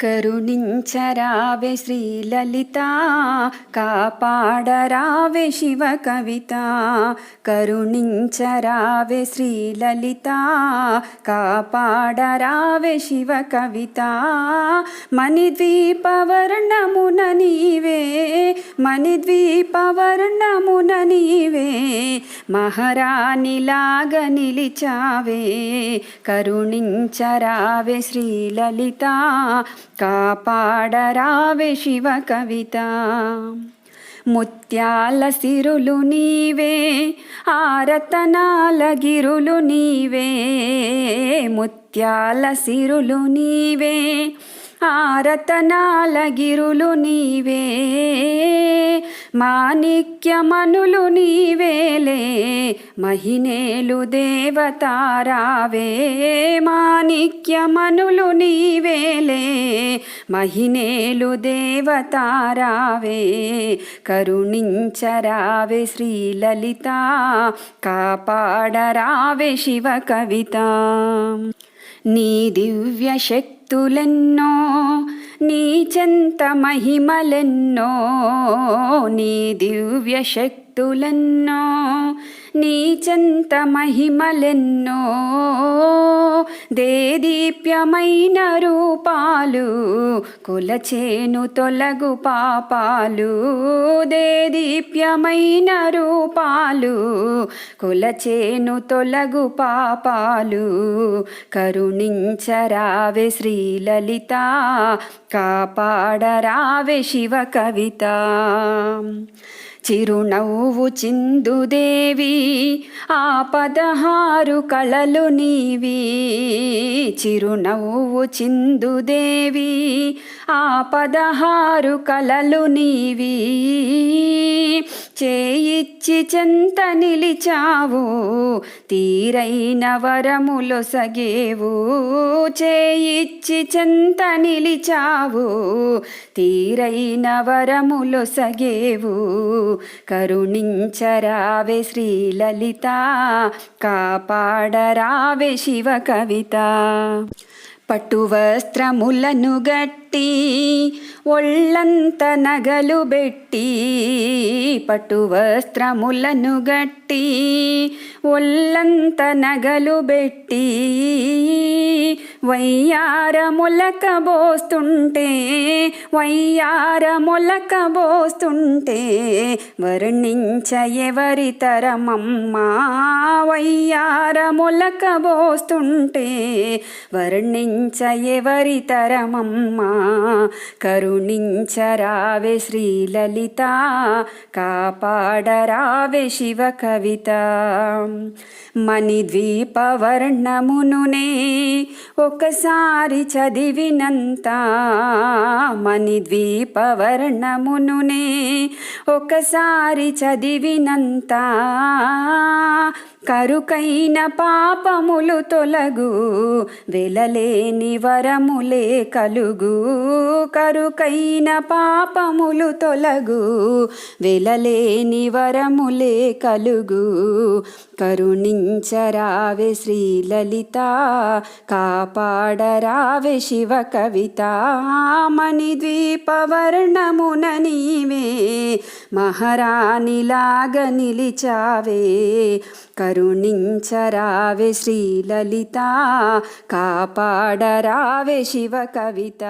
కరుణించరావే శ్రీలలిత కాపాడరావే శివ కవిత కరుణించరావే శ్రీలలిత కాపాడరావే శివ కవిత మణిద్వీపవర్ణమున నీవే మణిద్వీపవర్ణమున నీవే. మహారాణిలాగ నిలిచావే కరుణించరావే శ్రీలలిత కాపాడరావే శివ కవిత. ముత్యాల సిరులు నీవే ఆరతనాల గిరులు నీవే ముత్యాల సిరులు నీవే ఆరతనాల గిరులు నీవే. మాణిక్యమనులు నీవేలే మహినేలు దేవతారావే. మాణిక్యమనులు నీవేలే మహినేలు దేవతారావే. కరుణించరావే శ్రీలలిత కాపాడరావే శివ కవిత నీ దివ్య శక్తులెన్నో నీ చెంత మహిమలెన్నో నీ దివ్య శక్తులెన్నో నీచంత మహిమలెన్నో దేదీప్యమైన రూపాలు కులచేను తొలగు పాపాలు దేదీప్యమైన రూపాలు కులచేను తొలగు పాపాలు కరుణించరావే శ్రీలలిత కాపాడరావే శివ కవిత. చిరునవ్వు చిందుదేవి ఆ పదహారు కళలు నీవి. చిరునవ్వు చిందుదేవి ఆ పదహారు కలలు నీవి. చేయిచ్చి చెంత నిలిచావు తీరైన వరములో సగేవు. చేయిచ్చి చెంత నిలిచావు తీరైన వరములో సగేవు. కరుణించరావే శ్రీలలిత కాపాడరావే శివ కవిత పట్టు వస్త్రములను గట్టి ఒళ్ళంత నగలు పెట్టి పట్టు వస్త్రములను గట్టి ఒళ్ళంత నగలు పెట్టి వయ్యార మొలక బోస్తుంటే వయ్యార మొలక బోస్తుంటే వర్ణించ ఎవరి తరమమ్మా? వయ్యార మొలక బోస్తుంటే వర్ణించ ఎవరి తరమమ్మా? కరుణించరావే శ్రీలలిత కాపాడరావే శివ కవిత. మణిద్వీపవర్ణమునునే ఒకసారి చదివినంత మణి ద్వీపవర్ణమునునే ఒకసారి చదివినంత కరుకైన పాపములు తొలగు వెలలేని వరములే కలుగు. కరుకైన పాపములు తొలగు వెలలేని వరములే కలుగు. కరుణించరావే శ్రీలలిత కాపాడరావే శివ కవిత మణిద్వీపవర్ణమున నీవే మహారాణిలాగ నిలిచావే. కరుణించరావే శ్రీలలిత కాపాడరావే శివ కవిత.